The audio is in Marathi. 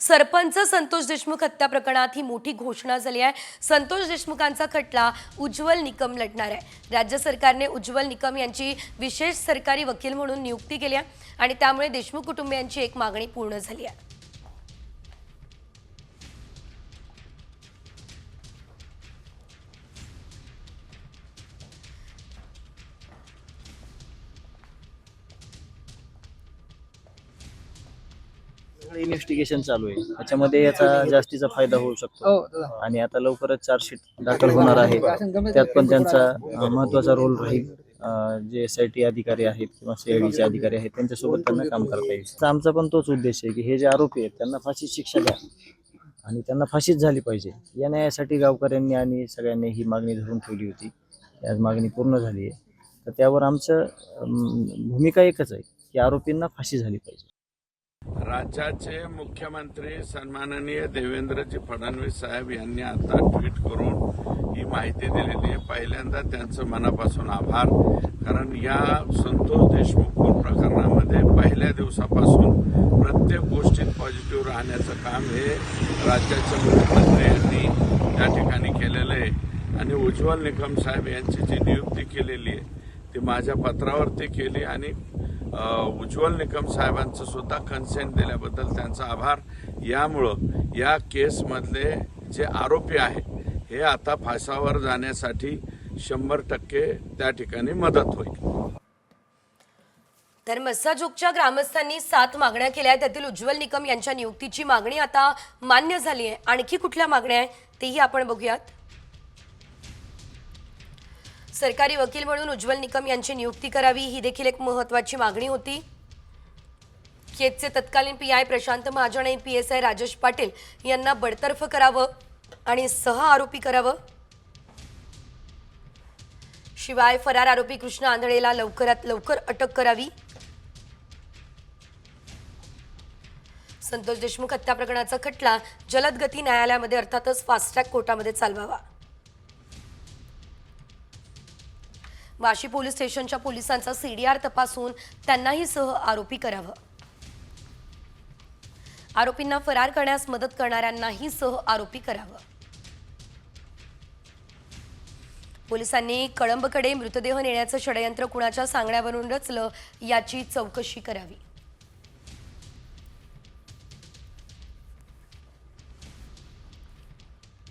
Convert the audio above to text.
सरपंच संतोष देशमुख हत्या प्रकरणात ही मोठी घोषणा झाली आहे. संतोष देशमुखांचा खटला उज्ज्वल निकम लढणार आहे. राज्य सरकारने उज्ज्वल निकम यांची विशेष सरकारी वकील म्हणून नियुक्ती केली आहे आणि त्यामुळे देशमुख कुटुंबियांची एक मागणी पूर्ण झाली आहे. इन्व्हेस्टिगेशन चालू आहे. त्याच्यामध्ये याचा जास्तीचा फायदा होऊ शकतो. हो. आणि आता लवकरच चार्जशीट दाखल होणार आहे. त्यात पण त्यांचा महत्त्वाचा रोल राहील. जे एस आय टी अधिकारी आहेत किंवा सीआयडीचे अधिकारी आहेत त्यांच्यासोबत त्यांना काम करता येईल. तर आमचा पण तोच उद्देश आहे की हे जे आरोपी आहेत त्यांना फाशी शिक्षा द्या. आणि त्यांना फाशीच झाली पाहिजे. या न्यायासाठी गावकऱ्यांनी आणि सगळ्यांनी ही मागणी धरून ठेवली होती. आज मागणी पूर्ण झाली आहे. तर त्यावर आमचं भूमिका एकच आहे की आरोपींना फाशी झाली पाहिजे. राज्याचे मुख्यमंत्री सन्माननीय देवेंद्रजी फडणवीस साहेब यांनी आता ट्विट करून ही माहिती दिलेली आहे. पहिल्यांदा त्यांचं मनापासून आभार. कारण या संतोष देशमुख प्रकरणामध्ये पहिल्या दिवसापासून प्रत्येक गोष्टीत पॉझिटिव्ह राहण्याचं काम हे राज्याचे मुख्यमंत्री यांनी त्या ठिकाणी केलेलं आहे. आणि उज्ज्वल निकम साहेब यांची जी नियुक्ती केलेली आहे ती माझ्या पत्रावरती केली आणि उज्ज्वल निकम साहेबांचं सुद्धा कन्सेंट दिल्याबद्दल त्यांचा आभार. यामुळं या केसमधले जे आरोपी आहेत हे आता फासावर जाण्यासाठी शंभर टक्के त्या ठिकाणी मदत होईल. तर मस्साजोगच्या ग्रामस्थांनी सात मागण्या केल्या आहेत. त्यातील उज्ज्वल निकम यांच्या नियुक्तीची मागणी आता मान्य झाली आहे. आणखी कुठल्या मागण्या आहे तेही आपण बघूयात. सरकारी वकील म्हणून उज्ज्वल निकम यांची नियुक्ती करावी ही देखील एक महत्वाची मागणी होती. केजचे तत्कालीन पी आय प्रशांत महाजन आणि P S I Rajesh Patil यांना बडतर्फ करावं आणि सह आरोपी करावं. शिवाय फरार आरोपी कृष्ण आंधळेला लवकरात लवकर अटक करावी. संतोष देशमुख हत्या प्रकरणाचा खटला जलद गती न्यायालयामध्ये अर्थातच फास्ट ट्रॅक कोर्टामध्ये चालवावा. वाशी पोलीस स्टेशनच्या पोलिसांचा सीडीआर तपासून त्यांनाही सह आरोपी करावं. आरोपींना फरार करण्यास मदत करणाऱ्यांनाही सह आरोपी करावं. पोलिसांनी कळंबकडे मृतदेह नेण्याचं षडयंत्र कुणाच्या सांगण्यावरून रचलं याची चौकशी करावी.